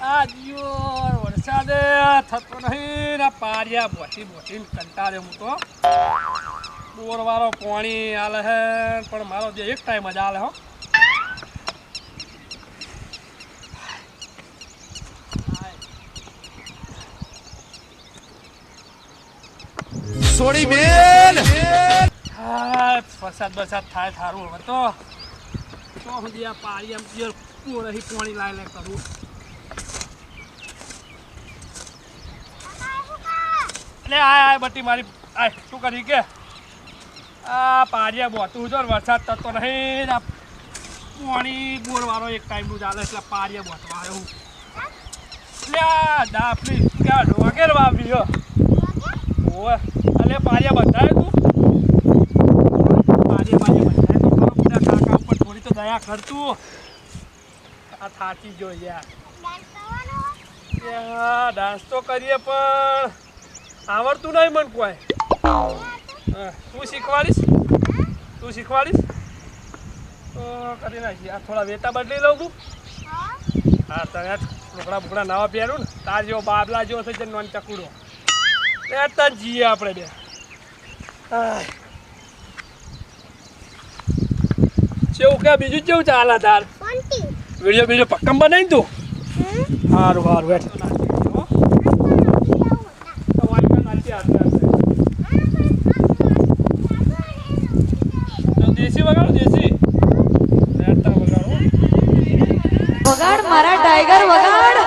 આ જીઓ વરસાદે થતો નહીં. ને પારિયા બોટી બોટી કંટાળે હું તો. બોર વાળો પાણી આલે હે પણ મારો જે એક ટાઈમ જ આલે હો. સોડી બેન! હા વરસાદ વરસાદ થાય થારું હવે તો. તો સુધી આ એમ જે બોરથી પાણી લાવી લે કરું. લે આય આય બટી મારી આય શું કરી કે? આ પારિયા બોતું જો વરસાદ થતો નહીં આ પાણી બોરવાનો એક ટાઈમનું ચાલે એટલે પારિયા બોતવા આવ્યો લે આ દાપલી ક્યાં વગેરે વાપરી હો? અલે પારિયા બંધાય તું? પારિયા પારિયા બંધાય તો. ખરો કાકા ઉપર થોડી તો દયા કરતું આ થાકી ગયો યાર. ડાન્સ તો કરીએ પણ આવડતું નહીં મને કોઈ. તું શીખવાડીશ? તું શીખવાડીશ? તો કરી નાખી આ થોડા વેતા બદલી લઉં તું હા તને ટુકડા ભૂકડા નવા પહેરું ને તાર જેવો બાબલા જેવો થઈ જાય નોન ચકુડો. એ તને જીએ આપણે બે. કેવું કે બીજું કેવું ચાલે તાર. વીડિયો બીજો પક્કમ બનાવી તું? સારું સારું બેઠ દેશી વગાડો દેશી રેડતા વગાડો વગાડ મારા ટાઈગર વગાડ.